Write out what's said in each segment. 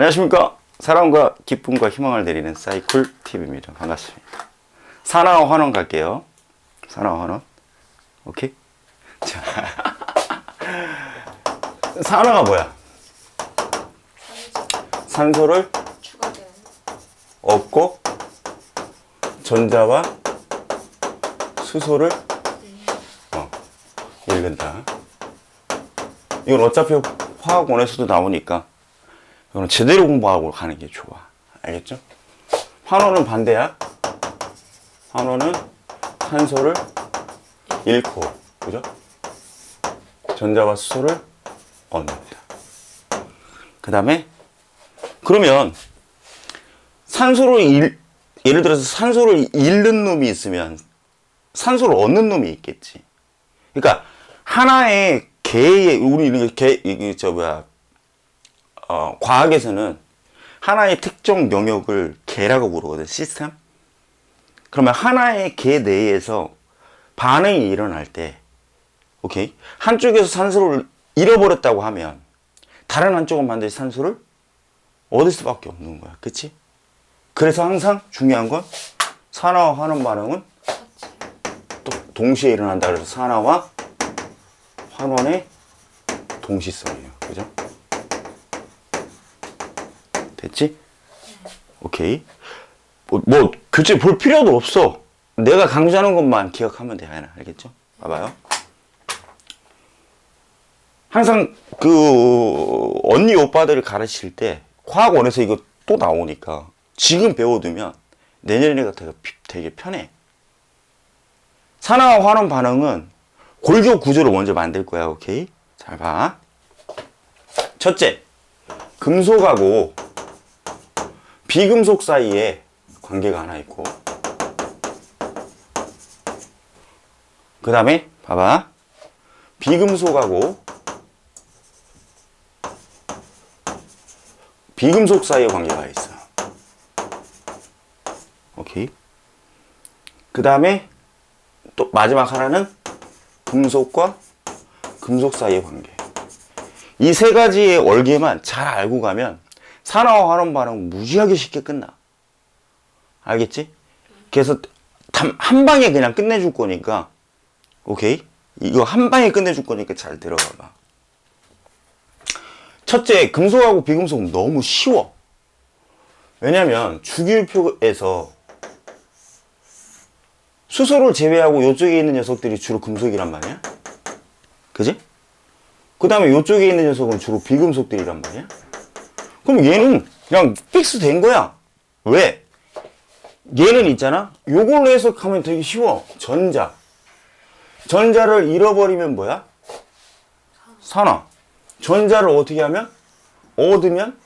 안녕하십니까. 사랑과 기쁨과 희망을 내리는 사이클 TV입니다. 반갑습니다. 사나와 환원 갈게요. 사나와 환원. 오케이? 자. 산화가 뭐야? 산소를 얻고 전자와 수소를 어, 읽는다. 이건 어차피 화학 원에서도 나오니까 이거는 제대로 공부하고 가는 게 좋아. 알겠죠? 환원은 반대야. 환원은 산소를 잃고, 그죠? 전자와 수소를 얻는다. 그 다음에, 그러면 산소를 잃, 예를 들어서 산소를 잃는 놈이 있으면 산소를 얻는 놈이 있겠지. 그러니까 하나의 개의 우리 이런 개 저 뭐야 어, 과학에서는 하나의 특정 영역을 개라고 부르거든 시스템. 그러면 하나의 개 내에서 반응이 일어날 때, 오케이 한쪽에서 산소를 잃어버렸다고 하면 다른 한쪽은 반드시 산소를 얻을 수밖에 없는 거야, 그렇지? 그래서 항상 중요한 건 산화와 환원 반응은 또 동시에 일어난다 그래서 산화와 환원의 동시성이에요. 그죠? 됐지? 오케이. 뭐, 뭐 교재 볼 필요도 없어. 내가 강조하는 것만 기억하면 돼. 아나 알겠죠? 봐봐요. 항상 그 언니 오빠들을 가르칠 때 과학원에서 이거 또 나오니까 지금 배워두면 내년에가 되게, 피- 되게 편해. 산화와 환원 반응은 골격 구조를 먼저 만들 거야. 오케이? 잘 봐. 첫째, 금속하고 비금속 사이에 관계가 하나 있고, 그 다음에 봐봐. 비금속하고 비금속 사이에 관계가 있어. 오케이. 그 다음에 또 마지막 하나는 금속과 금속 사이의 관계. 이 세 가지의 얼개만 잘 알고 가면 환원 반응 무지하게 쉽게 끝나. 알겠지? 그래서 단- 한 방에 그냥 끝내줄 거니까, 오케이? 이거 한 방에 끝내줄 거니까 잘 들어가 봐. 첫째, 금속하고 비금속 너무 쉬워. 왜냐면 주기율표에서 수소를 제외하고 이쪽에 있는 녀석들이 주로 금속이란 말이야. 그지? 그 다음에 이쪽에 있는 녀석은 주로 비금속들이란 말이야. 그럼 얘는 그냥 픽스 된 거야. 왜? 얘는 있잖아. 요걸로 해석하면 되게 쉬워. 전자. 전자를 잃어버리면 뭐야? 산화. 전자를 어떻게 하면? 얻으면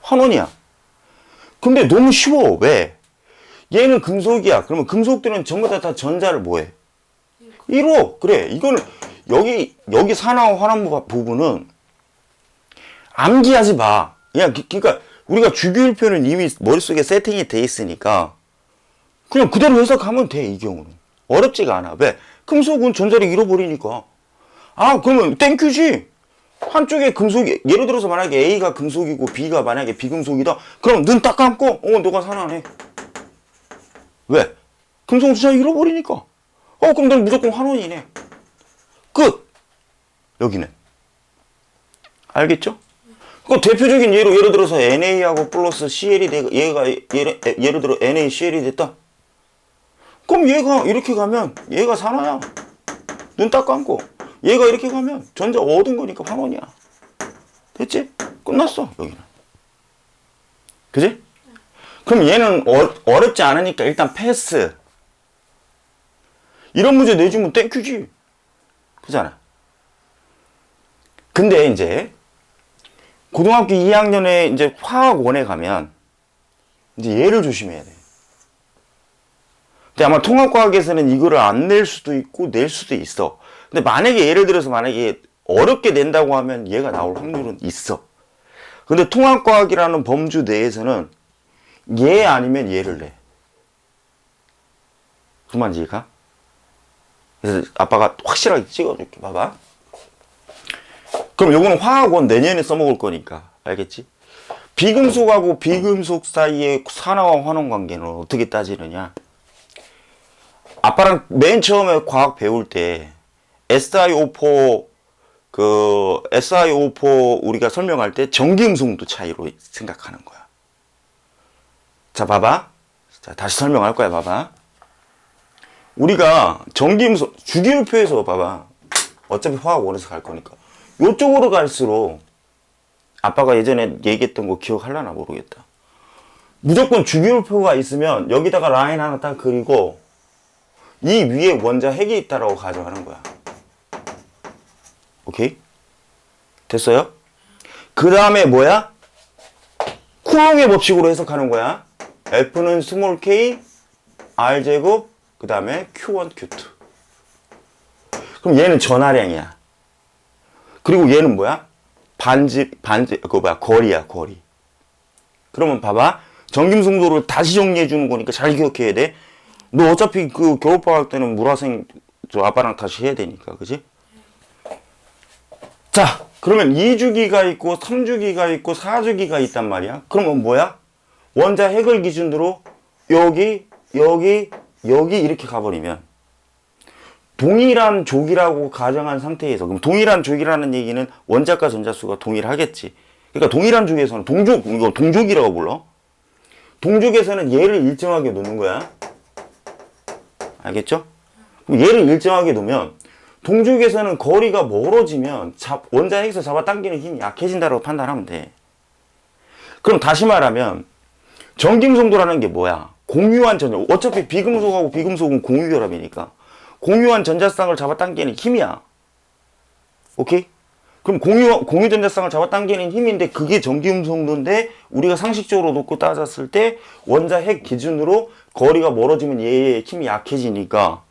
환원이야. 근데 너무 쉬워. 왜? 얘는 금속이야. 그러면 금속들은 전부 다, 다 전자를 뭐해? 잃어. 그래. 이거는 여기 여기 산화와 환원 부- 부분은 암기하지 마. 그냥 그- 그러니까 우리가 주기율표는 이미 머릿속에 세팅이 돼 있으니까 그냥 그대로 해석하면 돼, 이 경우는. 어렵지가 않아. 왜? 금속은 전자를 잃어버리니까. 아, 그러면 땡큐지. 한쪽에 금속이, 예를 들어서 만약에 A가 금속이고 B가 만약에 비금속이다. 그럼 눈 딱 감고, 어, 너가 산화네. 왜? 금속 전자 잃어버리니까. 어, 그럼 넌 무조건 환원이네. 끝. 여기는. 알겠죠? 그 대표적인 예로 예를 들어서 NA하고 플러스 CL이 돼 얘가 예를, 예를 들어 NaCl이 됐다. 그럼 얘가 이렇게 가면 얘가 산화야. 눈 딱 감고 얘가 이렇게 가면 전자 얻은 거니까 환원이야. 됐지? 끝났어 여기는. 그지? 그럼 얘는 어, 어렵지 않으니까 일단 패스. 이런 문제 내주면 땡큐지. 그잖아. 근데 이제 고등학교 2학년에 이제 화학원에 가면 이제 얘를 조심해야 돼. 근데 아마 통합과학에서는 이거를 안 낼 수도 있고 낼 수도 있어. 근데 만약에 예를 들어서 만약에 어렵게 낸다고 하면 얘가 나올 확률은 있어. 근데 통합과학이라는 범주 내에서는 얘 아니면 얘를 내. 말인지 이해가? 그래서 아빠가 확실하게 찍어줄게. 봐봐. 그럼 요거는 화학원 내년에 써먹을 거니까. 알겠지? 비금속하고 비금속 사이의 산화와 환원 관계는 어떻게 따지느냐? 아빠랑 맨 처음에 과학 배울 때 SiO4 그 SiO4 우리가 설명할 때 전기음성도 차이로 생각하는 거야. 자, 봐봐. 자, 다시 설명할 거야, 봐봐. 우리가 전기음성 주기율표에서 봐봐. 어차피 화학 원에서 갈 거니까. 요쪽으로 갈수록 아빠가 예전에 얘기했던 거 기억할라나 모르겠다. 무조건 주기율표가 있으면 여기다가 라인 하나 딱 그리고 이 위에 원자 핵이 있다라고 가정하는 거야. 오케이? 됐어요? 그 다음에 뭐야? 쿠롱의 법칙으로 해석하는 거야. F는 스몰 k, R 제곱, 그 다음에 Q1, Q2. 그럼 얘는 전하량이야. 그리고 얘는 뭐야? 반지, 반지, 그거 뭐야? 거리야, 거리. 그러면 봐봐. 전김송도를 다시 정리해 주는 거니까 잘 기억해야 돼. 너 어차피 그 겨울방학 때는 물화생 저 아빠랑 다시 해야 되니까, 그지? 자, 그러면 2주기가 있고 3주기가 있고 4주기가 있단 말이야. 그러면 뭐야? 원자 핵을 기준으로 여기, 여기, 여기 이렇게 가버리면 동일한 족이라고 가정한 상태에서 그럼 동일한 족이라는 얘기는 원자과 전자수가 동일하겠지. 그러니까 동일한 족에서는 동족 이거 동족이라고 불러. 동족에서는 얘를 일정하게 놓는 거야. 알겠죠? 그럼 얘를 일정하게 놓으면 동족에서는 거리가 멀어지면 잡- 원자 핵에서 잡아당기는 힘이 약해진다고 판단하면 돼. 그럼 다시 말하면 전김성도라는 게 뭐야? 공유한 전자. 어차피 비금속하고 비금속은 공유결합이니까 공유한 전자쌍을 잡아당기는 힘이야. 오케이? 그럼 공유 공유 전자쌍을 잡아당기는 힘인데 그게 전기음성도인데 우리가 상식적으로 놓고 따졌을 때 원자 핵 기준으로 거리가 멀어지면 얘의 힘이 약해지니까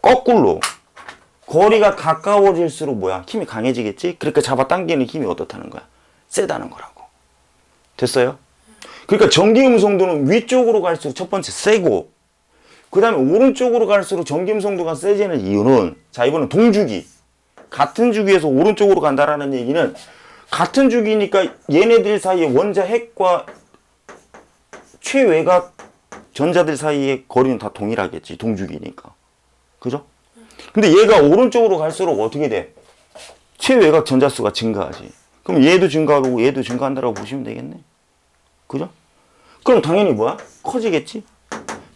거꾸로 거리가 가까워질수록 뭐야? 힘이 강해지겠지? 그러니까 잡아당기는 힘이 어떻다는 거야? 세다는 거라고. 됐어요? 그러니까 전기음성도는 위쪽으로 갈수록 첫 번째 세고 그 다음에 오른쪽으로 갈수록 전기음성도가 세지는 이유는 자 이거는 동주기 같은 주기에서 오른쪽으로 간다라는 얘기는 같은 주기니까 얘네들 사이에 원자 핵과 최외곽 전자들 사이의 거리는 다 동일하겠지 동주기니까 그죠? 근데 얘가 오른쪽으로 갈수록 어떻게 돼? 최외곽 전자수가 증가하지 그럼 얘도 증가하고 얘도 증가한다라고 보시면 되겠네 그죠? 그럼 당연히 뭐야? 커지겠지?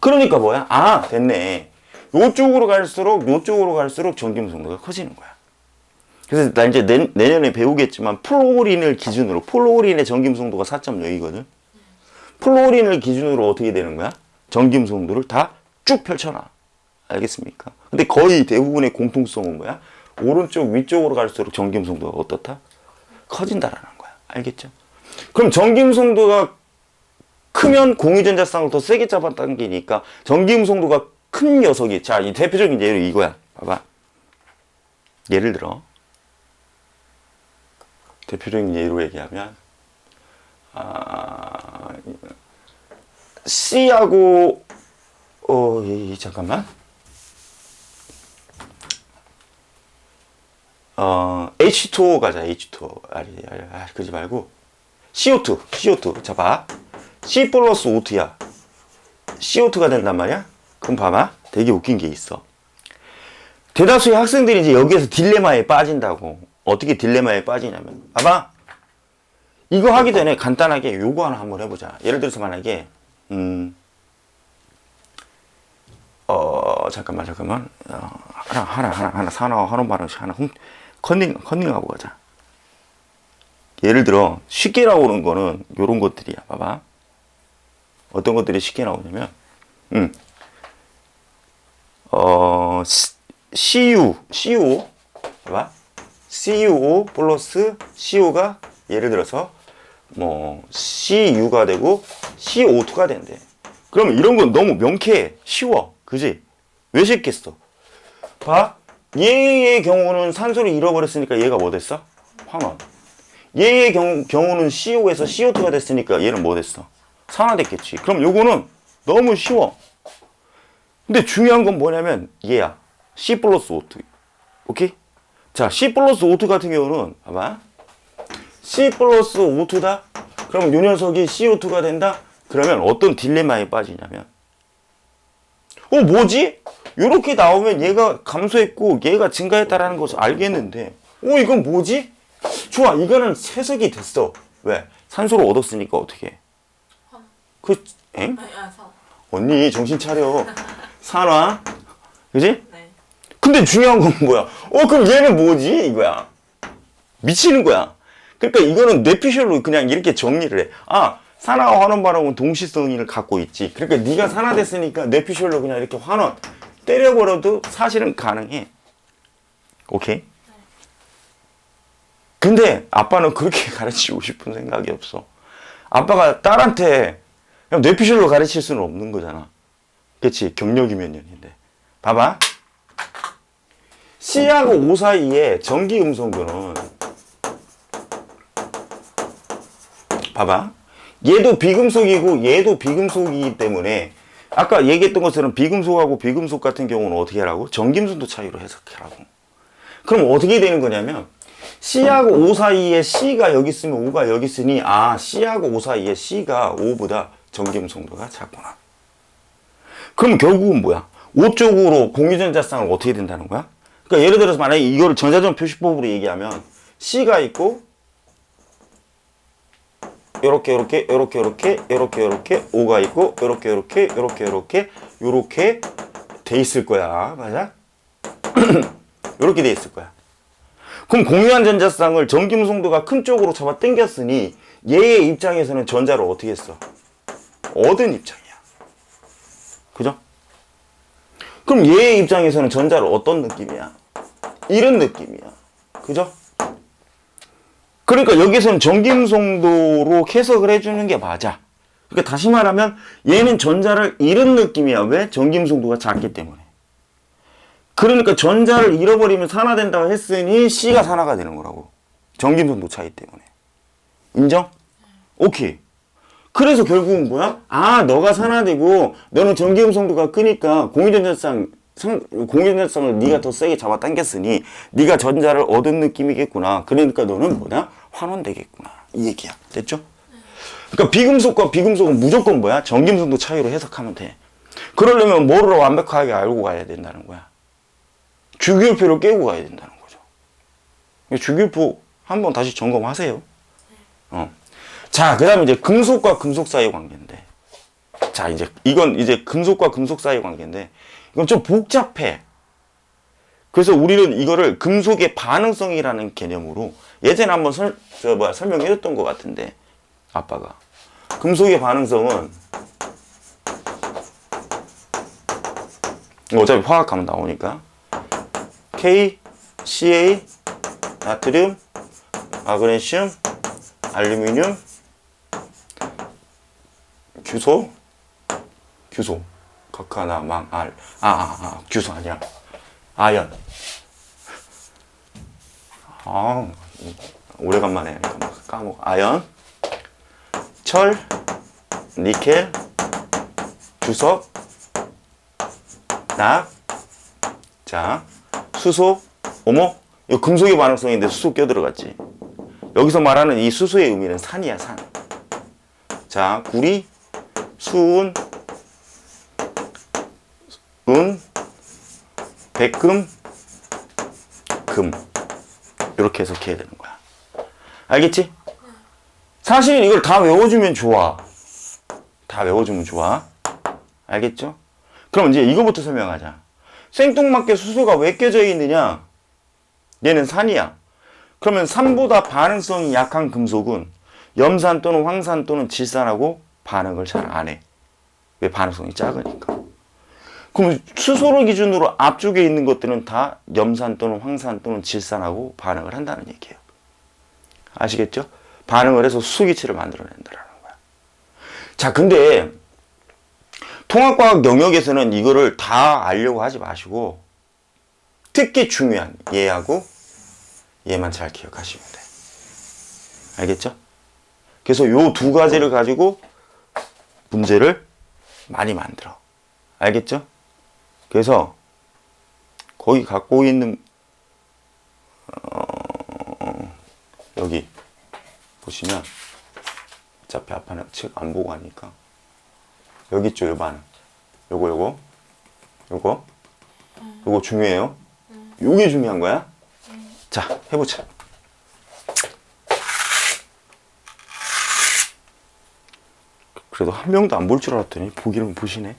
그러니까 뭐야? 아 됐네 요쪽으로 갈수록 요쪽으로 갈수록 전기음성도가 커지는 거야 그래서 나 이제 내, 내년에 배우겠지만 플로린을 기준으로 플로린의 전기음성도가 4.0이거든. 플로린을 기준으로 어떻게 되는 거야? 전기음성도를 다 쭉 펼쳐놔. 알겠습니까? 근데 거의 대부분의 공통성은 뭐야? 오른쪽 위쪽으로 갈수록 전기음성도가 어떻다? 커진다라는 거야. 알겠죠? 그럼 전기음성도가 크면 공유전자쌍을 더 세게 잡아당기니까 전기음성도가 큰 녀석이 자, 이 대표적인 예로 이거야. 봐봐. 예를 들어. 대표적인 예로 얘기하면 아, C하고 어 이, 잠깐만. 어 H2O 가자 H2O 아니, 아니, 아니 그러지 말고. CO2 CO2 자봐 C 플러스 O2야 CO2가 된단 말이야 그럼 봐봐 되게 웃긴 게 있어 대다수의 학생들이 이제 여기에서 딜레마에 빠진다고. 어떻게 딜레마에 빠지냐면, 봐봐. 이거 하기 전에 간단하게 요거 하나 한번 해보자. 예를 들어서 만약에, 음, 어, 잠깐만, 잠깐만. 어, 하나, 하나, 하나, 하나, 하나, 말은씩 하나, 홈, 컨닝, 컨닝하고 가자. 예를 들어, 쉽게 나오는 거는 요런 것들이야. 봐봐. 어떤 것들이 쉽게 나오냐면, 음, 어, 시- CU, CU, 봐봐. CUO 플러스 CO가 예를 들어서 뭐 CU가 되고 CO2가 된대. 그러면 이런 건 너무 명쾌해. 쉬워. 그지? 왜 쉽겠어? 봐. 얘의 경우는 산소를 잃어버렸으니까 얘가 뭐 됐어? 환원. 얘의 경우, 경우는 CO에서 CO2가 됐으니까 얘는 뭐 됐어? 산화됐겠지. 그럼 요거는 너무 쉬워. 근데 중요한 건 뭐냐면 얘야. C 플러스 O2. 오케이? 자, C 플러스 O2 같은 경우는 봐봐. C 플러스 O2다. 그럼 요 녀석이 CO2가 된다? 그러면 어떤 딜레마에 빠지냐면 어 뭐지? 요렇게 나오면 얘가 감소했고 얘가 증가했다라는 것을 알겠는데 어 이건 뭐지? 좋아 이거는 해석이 됐어 왜? 산소를 얻었으니까 어떻게 그 엥? 아니, 아, 사. 언니 정신 차려 산화 그지? 네. 근데 중요한 건 뭐야? 어, 그럼 얘는 뭐지? 이거야. 미치는 거야. 그러니까 이거는 뇌피셜로 그냥 이렇게 정리를 해. 아, 산화와 환원 반응은 동시성을 갖고 있지. 그러니까 네가 산화됐으니까 뇌피셜로 그냥 이렇게 환원 때려버려도 사실은 가능해. 오케이? 근데 아빠는 그렇게 가르치고 싶은 생각이 없어. 아빠가 딸한테 그냥 뇌피셜로 가르칠 수는 없는 거잖아. 그치? 경력이 몇 년인데. 봐봐. C하고 O 사이에 전기 음성도는 봐봐. 얘도 비금속이고 얘도 비금속이기 때문에 아까 얘기했던 것처럼 비금속하고 비금속 같은 경우는 어떻게 하라고? 전기음성도 차이로 해석하라고. 그럼 어떻게 되는 거냐면 C하고 O 사이에 C가 여기 있으면 O가 여기 있으니 아 C하고 O 사이에 C가 O보다 전기음성도가 작구나. 그럼 결국은 뭐야? O 쪽으로 공유전자쌍은 어떻게 된다는 거야? 그러니까 예를 들어서 만약에 이거를 전자전 표시법으로 얘기하면 C가 있고 요렇게 요렇게 요렇게 요렇게 요렇게 요렇게 O가 있고 요렇게 요렇게 요렇게 요렇게 요렇게 돼 있을 거야. 맞아? 요렇게 돼 있을 거야. 그럼 공유한 전자쌍을 전기무송도가 큰 쪽으로 잡아 당겼으니 얘의 입장에서는 전자를 어떻게 했어? 얻은 입장이야. 그죠? 그럼 얘의 입장에서는 전자를 어떤 느낌이야? 이런 느낌이야. 그죠? 그러니까 여기서는 전기음성도로 해석을 해주는 게 맞아. 그러니까 다시 말하면 얘는 전자를 잃은 느낌이야. 왜? 전기음성도가 작기 때문에. 그러니까 전자를 잃어버리면 산화된다고 했으니 C가 산화가 되는 거라고. 전기음성도 차이 때문에. 인정? 오케이. 그래서 결국은 뭐야? 아, 너가 산화되고 너는 전기음성도가 크니까 공유전자쌍 상, 공유전자쌍을 네가 더 세게 잡아 당겼으니 네가 전자를 얻은 느낌이겠구나. 그러니까 너는 뭐냐? 환원되겠구나. 이 얘기야. 됐죠? 그러니까 비금속과 비금속은 무조건 뭐야? 전기음성도 차이로 해석하면 돼. 그러려면 뭐를 완벽하게 알고 가야 된다는 거야. 주기율표를 깨고 가야 된다는 거죠. 주기율표 한번 다시 점검하세요. 어. 자, 그 다음에 이제 금속과 금속 사이 관계인데. 자, 이제 이건 이제 금속과 금속 사이 관계인데, 이건 좀 복잡해. 그래서 우리는 이거를 금속의 반응성이라는 개념으로 예전에 한번 설, 저 뭐야, 설명해 줬던 것 같은데, 아빠가. 금속의 반응성은 어차피 화학하면 나오니까 K, CA, 나트륨, 마그네슘, 알루미늄, 규소, 규소, 각하나 망, 알, 아, 아, 아, 규소 아니야. 아연. 아, 오래간만에 까먹-. 아연, 철, 니켈, 주석, 낙, 자, 수소, 어머, 이거 금속의 반응성인데 수소 껴들어갔지. 여기서 말하는 이 수소의 의미는 산이야, 산. 자, 구리, 수은, 은, 백금, 금. 이렇게 해석해야 되는 거야. 알겠지? 사실 이걸 다 외워주면 좋아. 다 외워주면 좋아. 알겠죠? 그럼 이제 이거부터 설명하자. 생뚱맞게 수소가 왜 껴져 있느냐? 얘는 산이야. 그러면 산보다 반응성이 약한 금속은 염산 또는 황산 또는 질산하고 반응을 잘 안 해. 왜 반응성이 작으니까. 그럼 수소를 기준으로 앞쪽에 있는 것들은 다 염산 또는 황산 또는 질산하고 반응을 한다는 얘기예요. 아시겠죠? 반응을 해서 수소기체를 만들어낸다는 거야. 자, 근데 통합과학 영역에서는 이거를 다 알려고 하지 마시고 특히 중요한 얘하고 얘만 잘 기억하시면 돼. 알겠죠? 그래서 요 두 가지를 가지고 문제를 많이 만들어. 알겠죠? 그래서 거기 갖고 있는 어, 여기 보시면 어차피 앞판에 책안 보고 하니까 여기 있죠 요 반응 요거 요거. 요거. 요거 중요해요. 요게 중요한 거야? 자 해보자 그래도 한 명도 안 볼 줄 알았더니 보기는 보시네.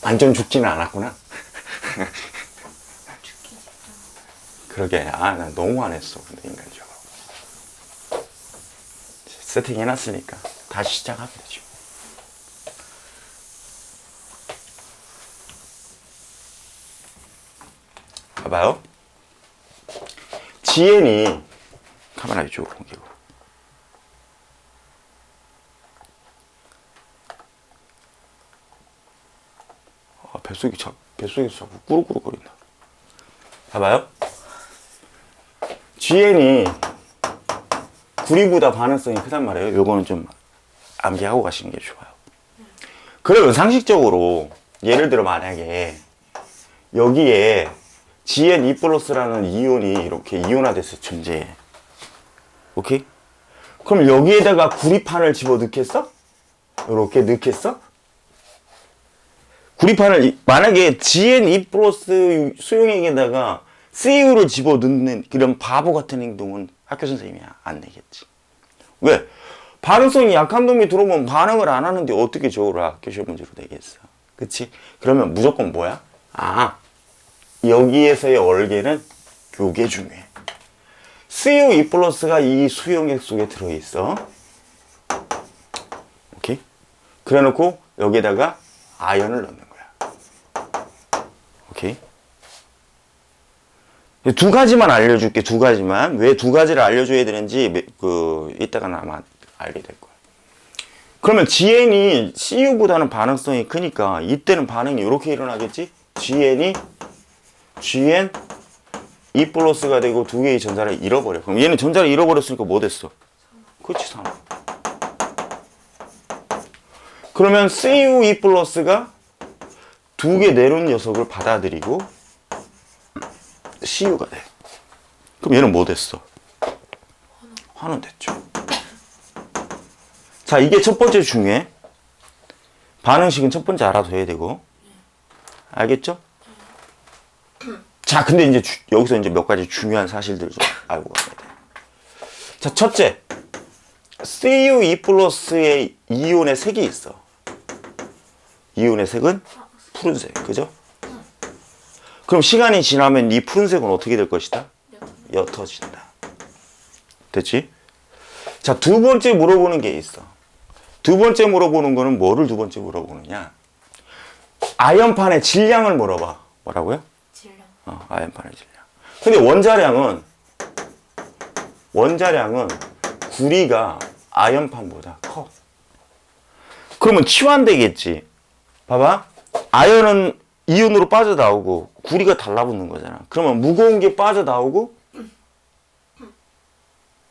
완전 죽지는 않았구나. 그러게. 아 나 너무 안 했어 근데 인간적으로. 세팅 해놨으니까 다시 시작하면 되죠 봐봐요. 지엔이 카메라 이쪽으로. 옮기고 아, 뱃속이 자, 뱃속에서 자꾸 꾸룩꾸룩거린다 봐봐요 GN이 구리보다 반응성이 크단 말이에요. 요거는 좀 암기하고 가시는 게 좋아요. 그러면 상식적으로 예를 들어 만약에 여기에 GN2 플러스라는 이온이 이렇게 이온화돼서 존재해. 오케이? 그럼 여기에다가 구리판을 집어 넣겠어? 이렇게 넣겠어? 구리판을 이- 만약에 GN2 플러스 수용액에다가 CU를 집어 넣는 그런 바보 같은 행동은 학교 선생님이 안 내겠지. 왜? 반응성이 약한 놈이 들어오면 반응을 안 하는데 어떻게 저거를 학교 시험 문제로 내겠어? 그치? 그러면 무조건 뭐야? 아, 여기에서의 얼개는 요게 중요해. CU2 플러스가 이 수용액 속에 들어있어. 오케이? 그래 놓고 여기에다가 아연을 넣는 거야. 오케이? 두 가지만 알려줄게 두 가지만 왜 두 가지를 알려줘야 되는지 매- 그 이따가 아마 알게 될 거야. 그러면 GN이 CU보다는 반응성이 크니까 이때는 반응이 이렇게 일어나겠지? GN이 GN 2 플러스가 되고 두 개의 전자를 잃어버려. 그럼 얘는 전자를 잃어버렸으니까 뭐 됐어? 그렇지 3. 그러면 CU2 플러스가 두 개 내려온 녀석을 받아들이고 CU가 돼. 그럼 얘는 뭐 됐어? 환원 됐죠. 자, 이게 첫 번째 중요해. 반응식은 첫 번째 알아둬야 되고. 알겠죠? 자, 근데 이제 주- 여기서 이제 몇 가지 중요한 사실들을 좀 알고 가야 돼. 자, 첫째. CU2 플러스의 이온의 색이 있어. 이온의 색은 푸른색. 그죠? 그럼 시간이 지나면 이 푸른색은 어떻게 될 것이다? 옅어진다. 됐지? 자, 두 번째 물어보는 게 있어. 두 번째 물어보는 거는 뭐를 두 번째 물어보느냐? 아연판의 질량을 물어봐. 뭐라고요? 질량 어, 아연판의 질량. 근데 원자량은 원자량은 구리가 아연판보다 커. 그러면 치환되겠지. 봐봐. 아연은 이온으로 빠져나오고 구리가 달라붙는 거잖아. 그러면 무거운 게 빠져나오고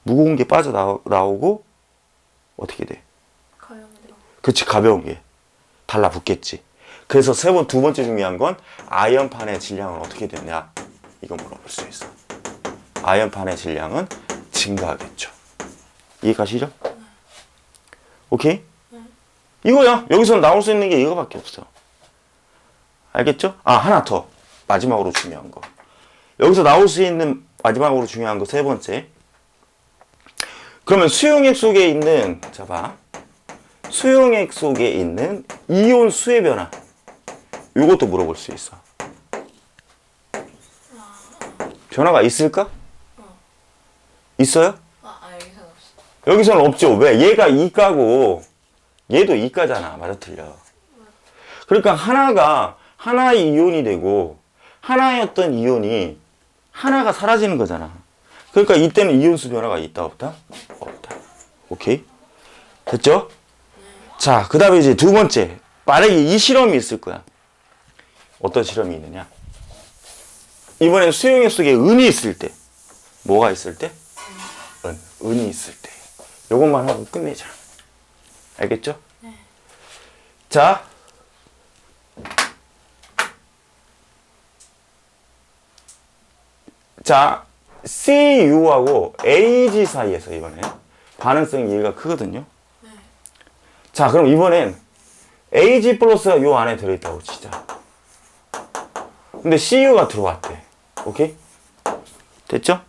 무거운 게 빠져나오고 어떻게 돼? 그치 가벼운 게 달라붙겠지. 그래서 세 번 두 번째 중요한 건 아연판의 질량은 어떻게 되냐 이거 물어볼 수 있어. 아연판의 질량은 증가하겠죠. 이해가시죠? 오케이? 이거야. 여기서 나올 수 있는 게 이거밖에 없어. 알겠죠? 아 하나 더 마지막으로 중요한 거. 여기서 나올 수 있는 마지막으로 중요한 거 세 번째. 그러면 수용액 속에 있는 자 봐. 수용액 속에 있는 이온 수의 변화. 이것도 물어볼 수 있어. 변화가 있을까? 있어요? 여기서는 없죠. 왜? 얘가 이가고 얘도 이가잖아. 맞아 틀려. 그러니까 하나가 하나의 이온이 되고 하나였던 이온이 하나가 사라지는 거잖아. 그러니까 이때는 이온수 변화가 있다 없다? 없다. 오케이? 됐죠? 자, 그 다음에 이제 두 번째. 만약에 이 실험이 있을 거야. 어떤 실험이 있느냐? 이번엔 수용액 속에 은이 있을 때. 뭐가 있을 때? 은. 은이 있을 때. 요것만 하고 끝내자. 알겠죠? 자. 자, CU하고 AG 사이에서 이번에 반응성 이해가 크거든요. 자, 그럼 이번엔 AG 플러스가 요 안에 들어있다고 치자. 근데 CU가 들어왔대. 오케이? 됐죠?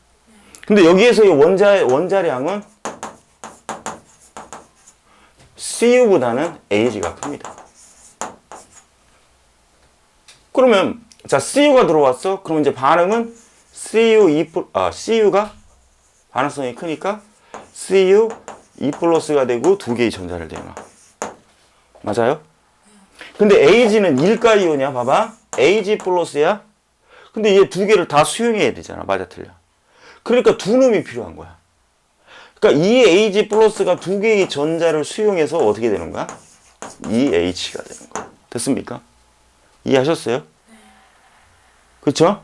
근데 여기에서 이 원자, 원자량은 CU보다는 AG가 큽니다. 그러면 자 CU가 들어왔어. 그럼 이제 반응은 CU 2 플- 아 CU가 반응성이 크니까 CU 2 플러스가 되고 두 개의 전자를 내놔. 맞아요? 근데 AG는 1가 이온이야. 봐봐. AG 플러스야. 근데 얘 두 개를 다 수용해야 되잖아. 맞아 틀려. 그러니까 두 놈이 필요한 거야. 그러니까 이 AG 플러스가 두 개의 전자를 수용해서 어떻게 되는 거야? 이 H가 되는 거야. 됐습니까? 이해하셨어요? 그렇죠?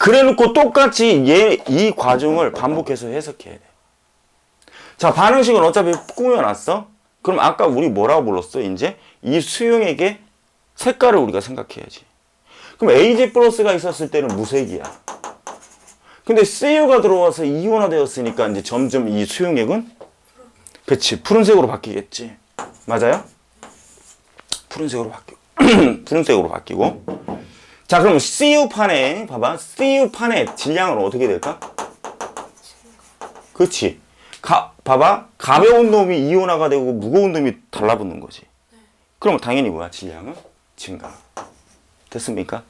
그래놓고 똑같이 얘 이 과정을 반복해서 해석해야 돼. 자 반응식은 어차피 꾸며놨어. 그럼 아까 우리 뭐라고 불렀어? 이제 이 수용액의 색깔을 우리가 생각해야지. 그럼 AG 플러스가 있었을 때는 무색이야. 근데 CU가 들어와서 이온화되었으니까 이제 점점 이 수용액은 그치 푸른색으로 바뀌겠지. 맞아요? 푸른색으로 바뀌고 푸른색으로 바뀌고 자 그럼 CU판에 봐봐 CU판의 질량은 어떻게 될까? 그렇지 가, 봐봐 가벼운 놈이 이온화가 되고 무거운 놈이 달라붙는 거지 그럼 당연히 뭐야 질량은 증가 됐습니까?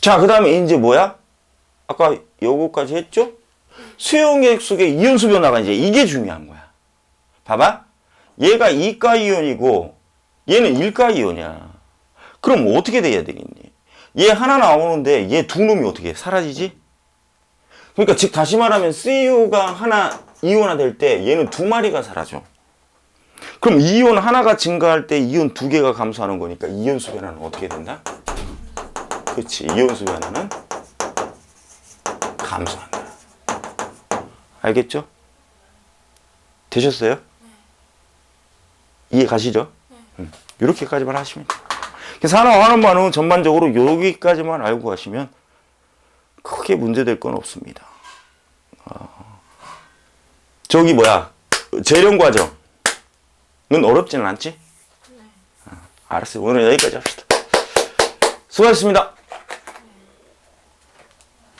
자그 다음에 이제 뭐야? 아까 요거까지 했죠? 수용액 속에 이온수 변화가 이제 이게 중요한 거야 봐봐 얘가 이가 이온이고 얘는 일가 이온이야 그럼 어떻게 돼야 되겠니? 얘 하나 나오는데 얘 두 놈이 어떻게 해? 사라지지? 그러니까 즉 다시 말하면 CU가 하나 이온화 될 때 얘는 두 마리가 사라져. 그럼 이온 하나가 증가할 때 이온 두 개가 감소하는 거니까 이온수 변화는 어떻게 된다? 그렇지. 이온수 변화는 감소한다. 알겠죠? 되셨어요? 이해 가시죠? 음, 이렇게까지만 하시면 돼요. 그래서 하나 하는 반응은 전반적으로 여기까지만 알고 가시면 크게 문제될 건 없습니다. 어. 저기 뭐야 재련 과정은 어렵지는 않지? 어, 알았어요. 오늘 여기까지 합시다. 수고하셨습니다.